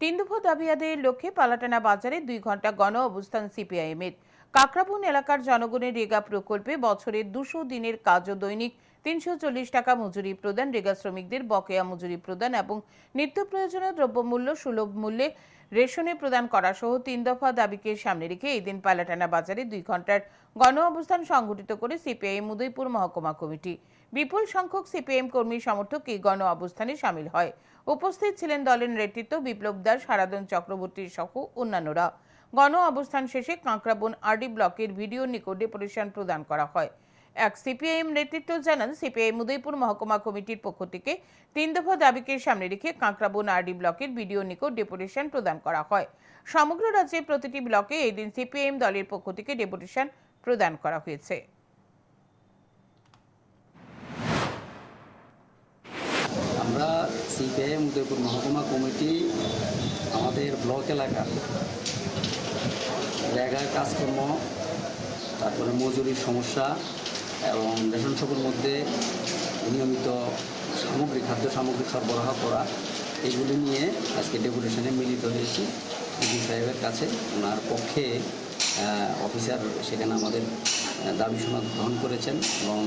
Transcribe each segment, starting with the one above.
তিন দফা দাবি আদায়ের লক্ষ্যে পালাটানা বাজারে দুই ঘণ্টা গণ অবস্থান সিপিআইএমের। কাকরাবুন এলাকার জনগণের রেগা প্রকল্পে বছরের দুশো দিনের কাজ ও দৈনিক তিনশো চল্লিশ টাকা মজুরি প্রদান, রেগা শ্রমিকদের বকেয়া মজুরি প্রদান এবং নিত্য প্রয়োজনীয় দ্রব্যমূল্য সুলভ মূল্যে রেশনে প্রদান করা সহ তিন দফা দাবিকে সামনে রেখে এই দিন পালাটানা বাজারে দুই ঘণ্টার গণ অবস্থান সংগঠিত করে সিপিআইএম উদয়পুর মহকুমা কমিটি। বিপুল সংখ্যক সিপিএম কর্মী সমর্থক এই গণ অবস্থানে সামিল হয়। উপস্থিত ছিলেন দলের নেতৃত্ব বিপ্লব দাস হারাদন চক্রবর্তী সহ অন্যান্যরা। গণ অবস্থান শেষে কাঁকড়াবন আরডি ব্লকের ভিডিও নিকট ডেপুটেশন প্রদান করা হয়। এক সিপিআইএম নেতৃত্ব জানান সিপিআইএম উদয়পুর মহকুমা কমিটির পক্ষ থেকে তিন দফা দাবিকে সামনে রেখে কাঁকড়াবন আরডি ব্লকের ভিডিও নিকট ডেপুটেশন প্রদান করা হয়। সমগ্র রাজ্যের প্রতিটি ব্লকে এই দিন সিপিআইএম দলের পক্ষ থেকে ডেপুটেশন প্রদান করা হয়েছে। আমরা সিপিআইএম উদয়পুর মহকুমা কমিটি আমাদের ব্লক এলাকার জায়গায় কাজকর্ম, তারপরে মজুরির সমস্যা এবং রেশন শপের মধ্যে নিয়মিত সামগ্রী, খাদ্য সামগ্রী সরবরাহ করা, এগুলি নিয়ে আজকে ডেপুটেশনে মিলিত হয়েছি। ডিজি সাহেবের কাছে ওনার পক্ষে অফিসার সেখানে আমাদের দাবি সনদ গ্রহণ করেছেন এবং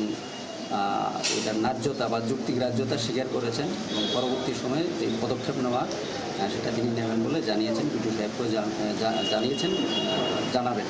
এটার ন্যায্যতা বা যুক্তিগ্রাহ্যতা স্বীকার করেছেন এবং পরবর্তী সময়ে যে পদক্ষেপ নেওয়া সেটা তিনি নেবেন বলে জানিয়েছেন দুটো জা- জানিয়েছেন জানাবেন।